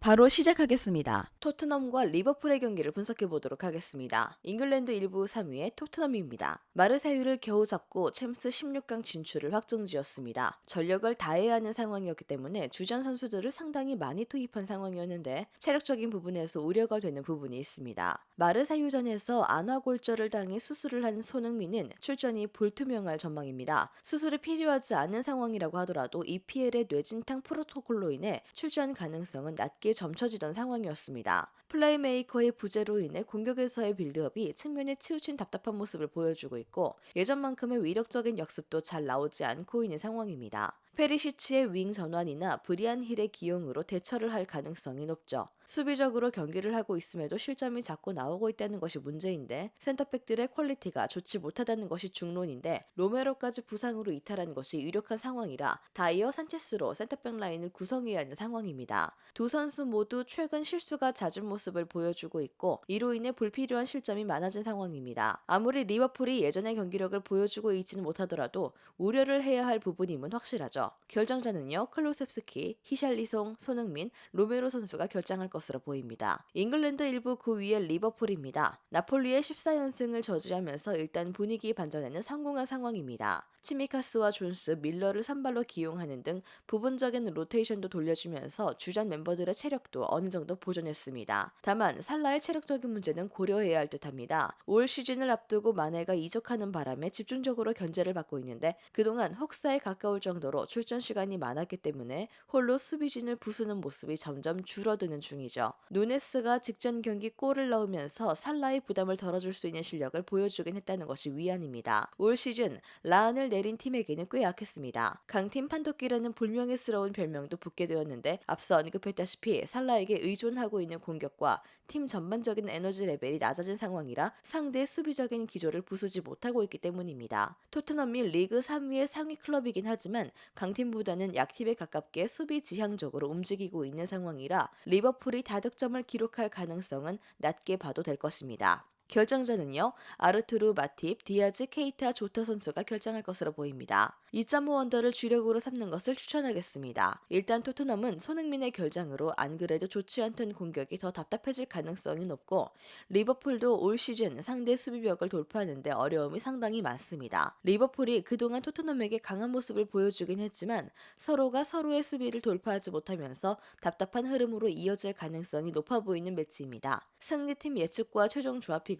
바로 시작하겠습니다. 토트넘과 리버풀의 경기를 분석해 보도록 하겠습니다. 잉글랜드 1부 3위의 토트넘입니다. 마르세유를 겨우 잡고 챔스 16강 진출을 확정지었습니다. 전력을 다해야 하는 상황이었기 때문에 주전 선수들을 상당히 많이 투입한 상황이었는데 체력적인 부분에서 우려가 되는 부분이 있습니다. 마르세유전에서 안화골절을 당해 수술을 한 손흥민은 출전이 불투명할 전망입니다. 수술이 필요하지 않은 상황이라고 하더라도 EPL의 뇌진탕 프로토콜로 인해 출전 가능성은 낮게 점쳐지던 상황이었습니다. 플레이메이커의 부재로 인해 공격에서의 빌드업이 측면에 치우친 답답한 모습을 보여주고 있고 예전만큼의 위력적인 역습도 잘 나오지 않고 있는 상황입니다. 페리시치의 윙 전환이나 브리안 힐의 기용으로 대처를 할 가능성이 높죠. 수비적으로 경기를 하고 있음에도 실점이 자꾸 나오고 있다는 것이 문제인데 센터백들의 퀄리티가 좋지 못하다는 것이 중론인데 로메로까지 부상으로 이탈한 것이 유력한 상황이라 다이어 산체스로 센터백 라인을 구성해야 하는 상황입니다. 두 선수 모두 최근 실수가 잦은 모습을 보여주고 있고 이로 인해 불필요한 실점이 많아진 상황입니다. 아무리 리버풀이 예전의 경기력을 보여주고 있지는 못하더라도 우려를 해야 할 부분임은 확실하죠. 결정자는요 클로셉스키, 히샬리송, 손흥민, 로메로 선수가 결정할 것 으로 보입니다. 잉글랜드 일부 그 위에 리버풀입니다. 나폴리의 14연승을 저지하면서 일단 분위기 반전에는 성공한 상황입니다. 치미카스와 존스, 밀러를 선발로 기용하는 등 부분적인 로테이션도 돌려주면서 주전 멤버들의 체력도 어느 정도 보존했습니다. 다만 살라의 체력적인 문제는 고려해야 할 듯합니다. 올 시즌을 앞두고 마네가 이적하는 바람에 집중적으로 견제를 받고 있는데 그동안 혹사에 가까울 정도로 출전 시간이 많았기 때문에 홀로 수비진을 부수는 모습이 점점 줄어드는 중이죠. 누네스가 직전 경기 골을 넣으면서 살라의 부담을 덜어줄 수 있는 실력을 보여주긴 했다는 것이 위안입니다. 올 시즌 라안을 내린 팀에게는 꽤 약했습니다. 강팀 판도끼라는 불명예스러운 별명도 붙게 되었는데 앞서 언급했다시피 살라에게 의존하고 있는 공격과 팀 전반적인 에너지 레벨이 낮아진 상황이라 상대의 수비적인 기조를 부수지 못하고 있기 때문입니다. 토트넘이 리그 3위의 상위 클럽이긴 하지만 강팀보다는 약팀에 가깝게 수비 지향적으로 움직이고 있는 상황이라 리버풀이 다득점을 기록할 가능성은 낮게 봐도 될 것입니다. 결정자는요, 아르투르 마팁, 디아즈, 케이타, 조타 선수가 결정할 것으로 보입니다. 2.5 원더를 주력으로 삼는 것을 추천하겠습니다. 일단 토트넘은 손흥민의 결장으로 안 그래도 좋지 않던 공격이 더 답답해질 가능성이 높고, 리버풀도 올 시즌 상대 수비벽을 돌파하는데 어려움이 상당히 많습니다. 리버풀이 그동안 토트넘에게 강한 모습을 보여주긴 했지만, 서로가 서로의 수비를 돌파하지 못하면서 답답한 흐름으로 이어질 가능성이 높아 보이는 매치입니다. 승리팀 예측과 최종 조합 픽